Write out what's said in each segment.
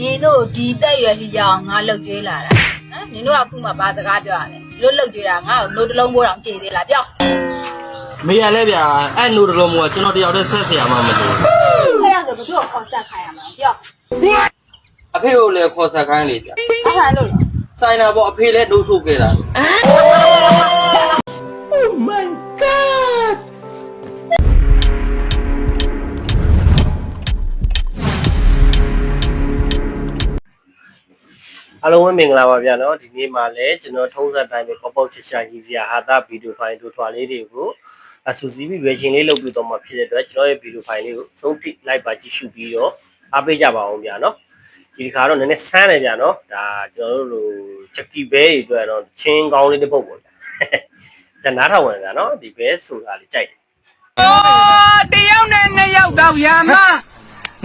နင်တို့ဒီတက်ရွယ်ကြီးရအောင်ငါလှုပ်ကြွေးလာတာနော်နင်တို့ကအခုမှဘာစကားပြောရလဲလွတ်လှုပ်ကြွေးတာငါ့ကိုလို့တလုံးပိုးတော့ကြေသေးလားပြောမေရလဲဗျာအဲ့နိုးတလုံးမို့ကျွန်တော်တယောက်တည်းဆက်ဆရာမှမလို့အဲ့ဒါဆိုသူတို့ခေါ်ဆက်ခိုင်းရမှာပြောအဖေကိုလည်းခေါ်ဆက်ခိုင်းလေဗျာအဲ့ဒါလို့ဆိုင်နာပေါ်အဖေလည်းနှုတ်ဆုပ်ခဲ့တာဟမ် အားလုံးပဲမင်္ဂလာပါဗျာနော်ဒီနေ့မှလည်းကျွန်တော်ထုံးစံတိုင်းပဲပေါပေါချာချာရည်စရာဟာတာဗီဒီယိုဖိုင်တို့ထွာလေးတွေကိုအဆူစီးပြီး reaction လေးလုပ်ပြီးတော့မှဖြစ်တဲ့အတွက်ကျွန်တော်ရဲ့ဗီဒီယိုဖိုင်လေးကိုဆုံးထိလိုက်ပါကြည့်ရှုပြီးတော့အားပေးကြပါအောင်ဗျာနော်ဒီတစ်ခါတော့နည်းနည်းဆန်းတယ်ဗျာနော်ဒါကျွန်တော်တို့လိုချက်ကီဘဲတွေအတွက်တော့ချင်းကောင်းလေးတစ်ပုတ်ပေါ့ဗျာဇာနားထောင်ဝင်ဗျာနော်ဒီဘဲဆိုတာလေးကြိုက်တယ်အော်တယောက်နဲ့နှစ်ယောက်တော့ရမ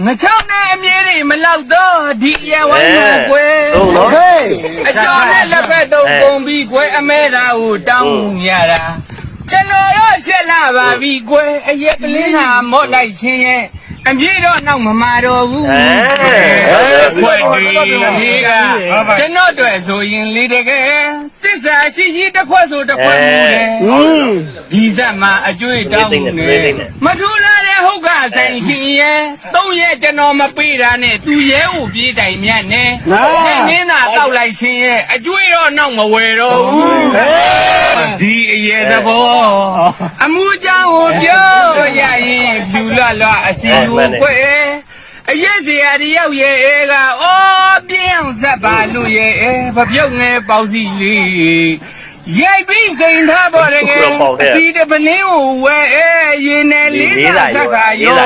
ငချောင်းနဲ့အမြဲတွေမလောက်တော့ဒီအရဝိုင်းကိုကွယ်ဟုတ်နော်အကျော်နဲ့လက်ဖက်တုံးပုံပြီးကွယ်အမဲသားကိုတောင်းရတာကျွန်တော်တော့ရှက်လာပါပြီကွယ်အရက်ပလင်းဟာမော့လိုက်ချင်းရဲ့အမြင့်တော့နောက်မမာတော့ဘူးအဲခွေဒီလေးကကျွန်တော်တို့ဆိုရင်လေးတကယ်သစ္စာရှိရှိတစ်ခွက်ဆိုတစ်ခွက်မူတယ်ဒီဇက်မှာအကျွေးတောင်းနေမထူလာတဲ့ ဟုတ်ကဆိုင်ရှင်ရဲ့သုံးရဲ့ကျွန်တော်မပေးတာနဲ့သူရဲကိုပြေးတိုင်မြတ်နဲ့နင်းသာတောက်လိုက်ချင်းရဲ့အကျွေးတော့နောက်မဝယ်တော့ဘူးဒီအရဲ့သဘောအမှုကြောင့်ကိုပြောရရင်ဖြူလွတ်လွတ်အစီကိုခွဲအရက်စရာတယောက်ရဲ့အဲကအော်ပြင်းအောင်ဇက်ပါလို့ရဲ့အဲဗပြုတ်ငယ်ပေါစီလေး ရိုက်ပြီးစိန်ထားပေါ်တယ်ကအစီတပလင်းကိုဝဲအဲရင်နဲ့လေးသာဇက်ကရော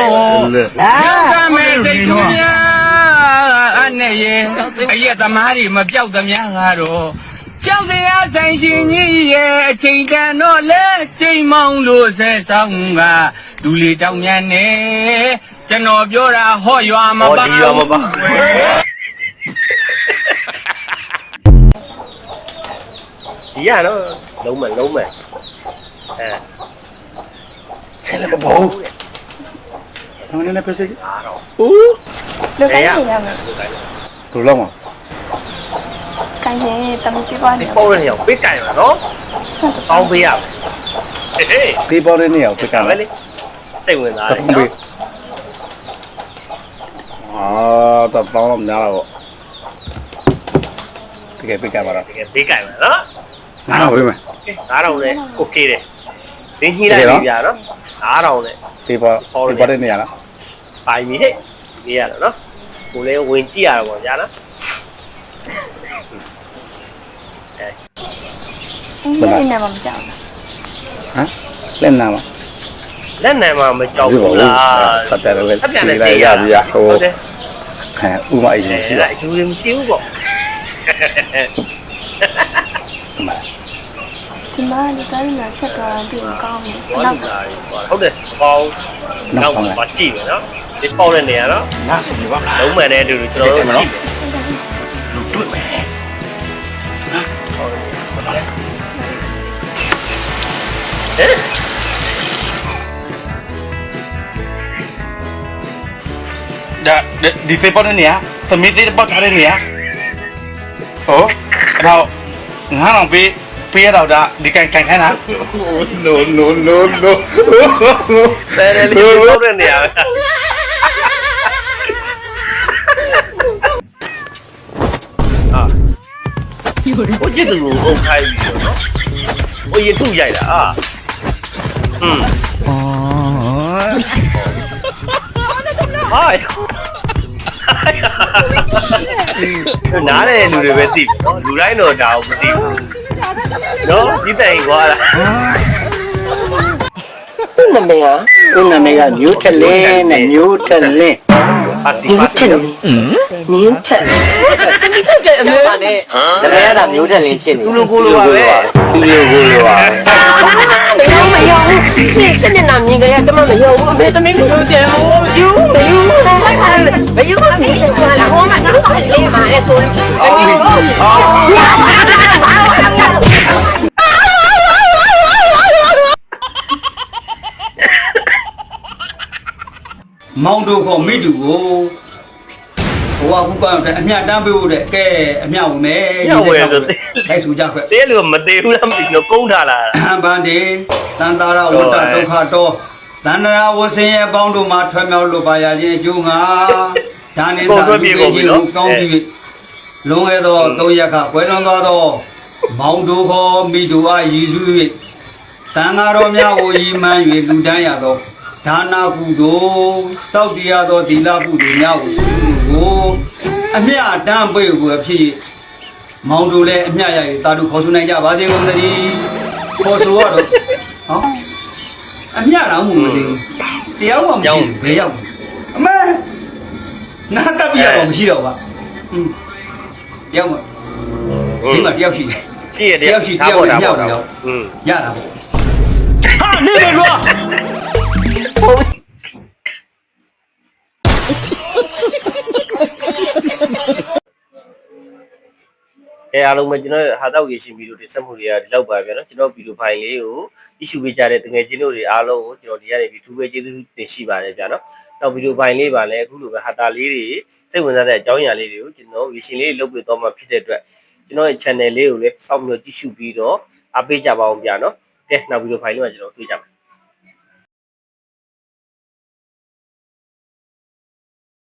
ရောကမဲ့စိတ်ကူများအနေရဲ့အရက်သမားတွေမပြောက်သမျှကတော့ကြောက်စရာဆိုင်ရှင်ကြီးရဲ့အချိန်တန်တော့လဲချိန်မောင်းလို့ဆဲဆောင်ကဒူလီတောင်မြန်နေကျွန်တော်ပြောတာဟော့ရွာမဟောပါဒီ ဒီရနော်လုံးမလုံးမအဲဆဲလည်းမပေါ်ဘူး။ဟိုနည်းနည်းပြစေချင်အားတော့။ဦးလူကိုင်းနေရမယ်ဘယ်လောက်မ။ကိုင်းရင်တမီပြပါနေဒီပေါ်ရနေအောင်ပိတ်ကြရမှာနော်ဆက်တတောင်းပေးရမယ်ဟေးဟေးသေးပေါ်တဲ့နေရာကိုပြကဒါပဲမယ်လေစိတ်ဝင်စား။တယ်တောင်းနော်ပေး။အာတော့တောင်းလို့များတော့တကယ်ပြကမှာတော့တကယ်ပေးကြရမှာနော် ငါတော့ပေးမယ် 9000လဲ okay တယ်ဒင်းကြီးလိုက်ပြီဗျာနော်9000လဲ ဒီပေါ်ဒီပေါ်တဲ့နေရာလားပိုင်ပြီဟဲ့ဒီရတော့နော်ကိုလည်းဝင်ကြည့်ရတော့ဗောဗျာနော်အင်းလက်နေမှာမကြောက်ဘူးဟမ်လက်နာမှာလက်နံမှာမကြောက်ဘူးလားဆက်တယ်ပဲစီလိုက်ရပြီဟိုတ်တယ်ခံဥမအေးရှင်ရှိတာအကျိုးရမရှိဘူးပေါ့ အမှန် က်ကတာဟုတ်တယ်ပေါင်းနောက်မှာကြည့်မယ်နော်ဒီပေါက်တဲ့နေရာနော်နားစနေပါမလားလုံးမှန်တဲ့အတူတူကျွန်တော်တို့ကြည့်မယ်လူတွေ့မယ်ဟဲ့ဒါဒီ သေးပေါ်တဲ့နေရာသမီးသေးပေါ်ထားတဲ့နေရာဟောတော့ငါတော့ပေးပေးရတော့ဒါဒီကန်ကန်ခိုင်းတာ no no no no တဲတယ်လေးပေါက်တဲ့နေရာအာဟိုကျစ်သူကိုအုပ်ခိုင်းပြီးတော့နော်ဟိုရင်ထုရိုက်တာအာဟွန်းဟာနားတဲ့လူတွေပဲသိတယ်နော်လူတိုင်းတော့ဒါကိုမသိဘူး နော်ဒီတိုင်ကွာလားနာမည်ကသူ့နာမည်ကမျိုးထက်လင်းနဲ့မျိုးထက်လင်းပါစီမျိုးပါထစီက်လင်းမျိုးထက်ဒီထက်ကအမေကလည်းနာမည်ကမျိုးထက်လင်းဖြစ်နေသူလိုကိုလိုပါပဲသူလိုကိုလိုပါမယုံမယုံဒီစနေနာမြင်ကြရတမမယုံအမေတမင်းကိုကြံမို့ယူမယူမယူမမီးကလာဟောမှာကတော့လေမှာလေဆိုရင်အော် မောင်တို့ခေါ်မိတူကိုဘဝအခုကောင်းတယ်အမြတ်တမ်းပေးဖို့တဲ့ကဲအမြတ်ဝင်မယ်ညဝယ်ဆိုလိုက်ဆိုကြခွဲ့တဲလူကမသေးဘူးလားမသိဘူးကုန်းထားလာတာအဟံဗန္ဒီတန်တာရဝတ္တဒုက္ခတောတန္တရာဝဆင်းရဲပေါင်းတို့မှာထွမြောက်လို့ပါရခြင်းအကျိုးငါဒါနေစာလူကြီးကိုကောင်းပြီးလုံးဝသောသုံးရက်ခပွဲလွန်သွားသောမောင်တို့ခေါ်မိတို့အားရည်စူး၍တန်ဃာတော်များကိုဤမှန်၍လူတန်းရသော ဒါနာကုသိုလ်စောက်တရားသောသီလကုသိုလ်များကိုပြုလို့ကိုအမြတ်တမ်းပွေကိုအဖြစ်မောင်တို့လည်းအမြတ်ရရတာတို့ခေါ်ဆိုနိုင်ကြပါစေကုန်သတည်းခေါ်ဆိုရတော့ဟောအမြတ်တော့မသိဘူးတရားမှမရှိဘူးဘယ်ရောက်အမေနာတပ်ပြရတော့မရှိတော့ပါအင်းတရားမှဒီမှာတယောက်ရှိတယ်ရှိရတယောက်ရှိတယောက်ရမြောက်တော့ရတာပေါ့ အဲအားလုံးပဲကျွန်တော်ဟာတော့ရရှိဗီဒီယိုတင်ဆက်မှုတွေကဒီလောက်ပါဗျာနော်ကျွန်တော်ဗီဒီယိုဖိုင်လေးကို issue ပေးကြတဲ့တကယ်ချင်းတို့တွေအားလုံးကိုကျွန်တော်ဒီကနေပြီးထူးပဲကျေးဇူးတင်ရှိပါတယ်ဗျာနော်နောက်ဗီဒီယိုဖိုင်လေးပါလဲအခုလိုပဲဟာတာလေးတွေစိတ်ဝင်စားတဲ့အကြောင်းအရာလေးတွေကိုကျွန်တော်ရရှိလေးလုပ်ပြတော့မှဖြစ်တဲ့အတွက်ကျွန်တော်ရဲ့ channel လေးကိုလည်းစောင့်မျှော်ကြည့်ရှုပြီးတော့အားပေးကြပါအောင်ဗျာနော်ကဲနောက်ဗီဒီယိုဖိုင်လေးမှာကျွန်တော်တွေ့ကြမယ်